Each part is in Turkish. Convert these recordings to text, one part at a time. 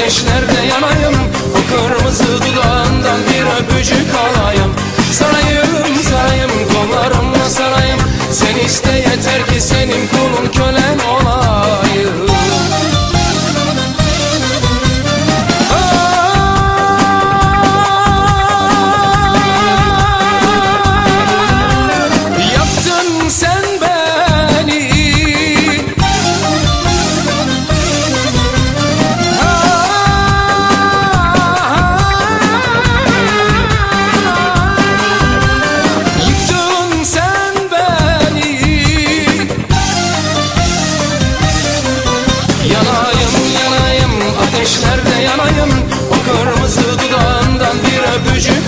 ateşlerde yanayım Okur Kırmızı dudağından bir öpücük.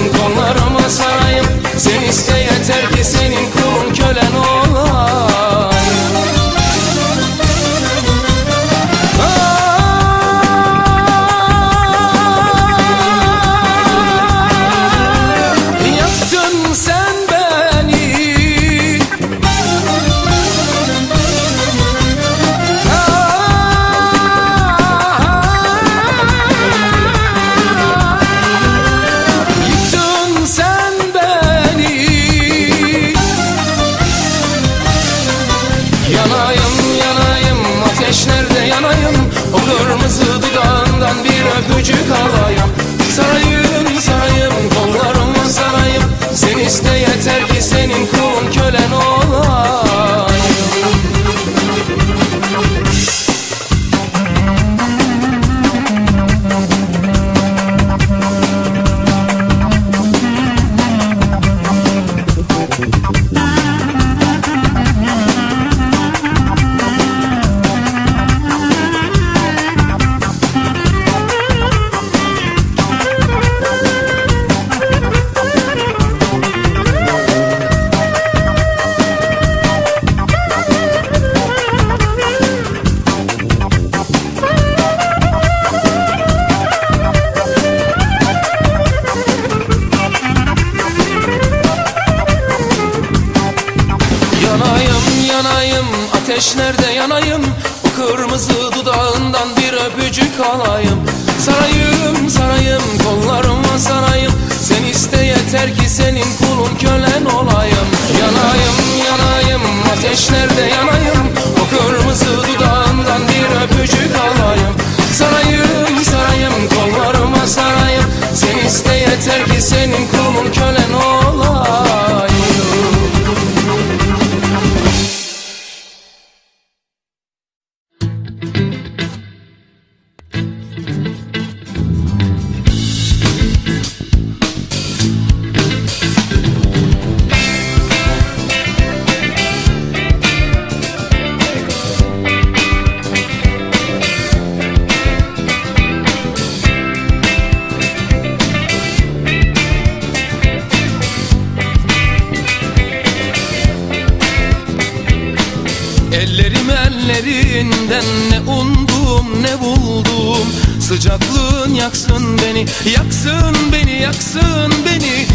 rincón Yanayım yanayım ateşlerde yanayım? O kırmızı dudağından bir öpücük alayım? Sarayım ateşlerde yanayım. O kırmızı dudağından bir öpücük alayım ellerinden ne umdum ne buldum. Sıcaklığın yaksın beni, yaksın beni, yaksın beni